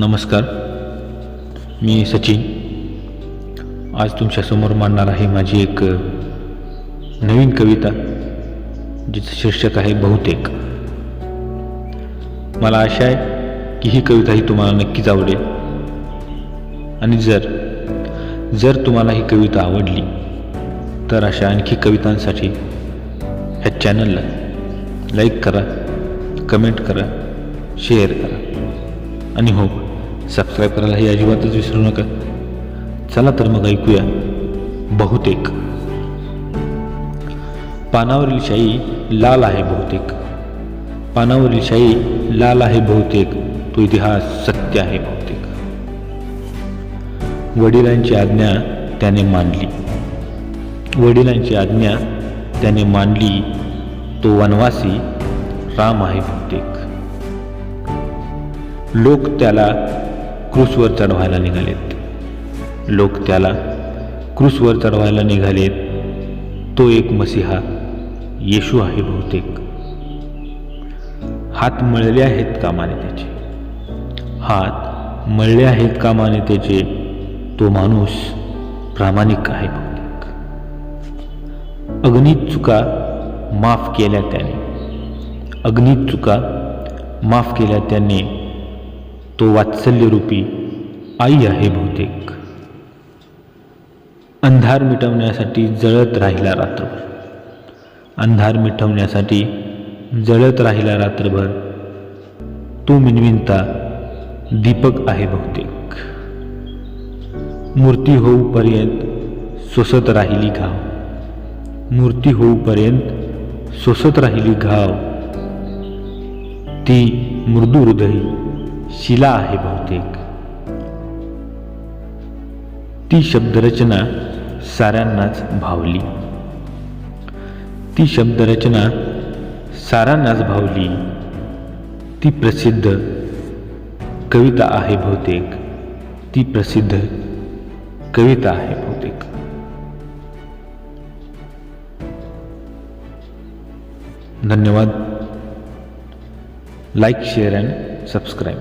नमस्कार. मी सचिन. आज तुमच्यासमोर मांडणार आहे माझी एक नवीन कविता जिचं शीर्षक आहे बहुतेक. मला आशा आहे की ही कविता ही तुम्हाला नक्कीच आवडेल. आणि जर जर तुम्हाला ही कविता आवडली तर अशा आणखी कवितांसाठी ह्या चॅनलला लाईक करा कमेंट करा शेअर करा. आणि हो सबस्क्राईब करायला हे अजिबातच विसरू नका. चला तर मग ऐकूया बहुतेक. पानावरील शाई लाल आहे बहुतेक. पानावरील शाई लाल आहे बहुतेक. तो इतिहास सत्य आहे बहुतेक. वडिलांची आज्ञा त्याने मानली वडिलांची आज्ञा त्याने मानली तो वनवासी राम आहे बहुतेक. लोक त्याला क्रूसवर चढवायला निघालेत. लोक त्याला क्रूसवर चढवायला निघालेत. तो एक मसिहा येशू आहे बहुतेक. हात मळले आहेत कामाने त्याचे. हात मळले आहेत कामाने त्याचे. तो माणूस प्रामाणिक आहे बहुतेक. अग्नित चुका माफ केल्या त्याने. अग्नीत चुका माफ केल्या त्याने. तो वात्सल्यरूपी आई आहे बहुतेक. अंधार मिटवण्यासाठी जळत राहिला रात्रभर. अंधार मिटवण्यासाठी जळत राहिला रात्रभर तो मिनविनता दीपक आहे बहुतेक. मूर्ती होऊपर्यंत सोसत राहिली घाव. मूर्ती होऊपर्यंत सोसत राहिली घाव. ती मृदू हृदयी शिला आहे बहुतेक. ती शब्दरचना साऱ्यांनाच भावली. ती शब्दरचना साऱ्यांनाच भावली. ती प्रसिद्ध कविता आहे बहुतेक. ती प्रसिद्ध कविता आहे बहुतेक. धन्यवाद. Like share and subscribe.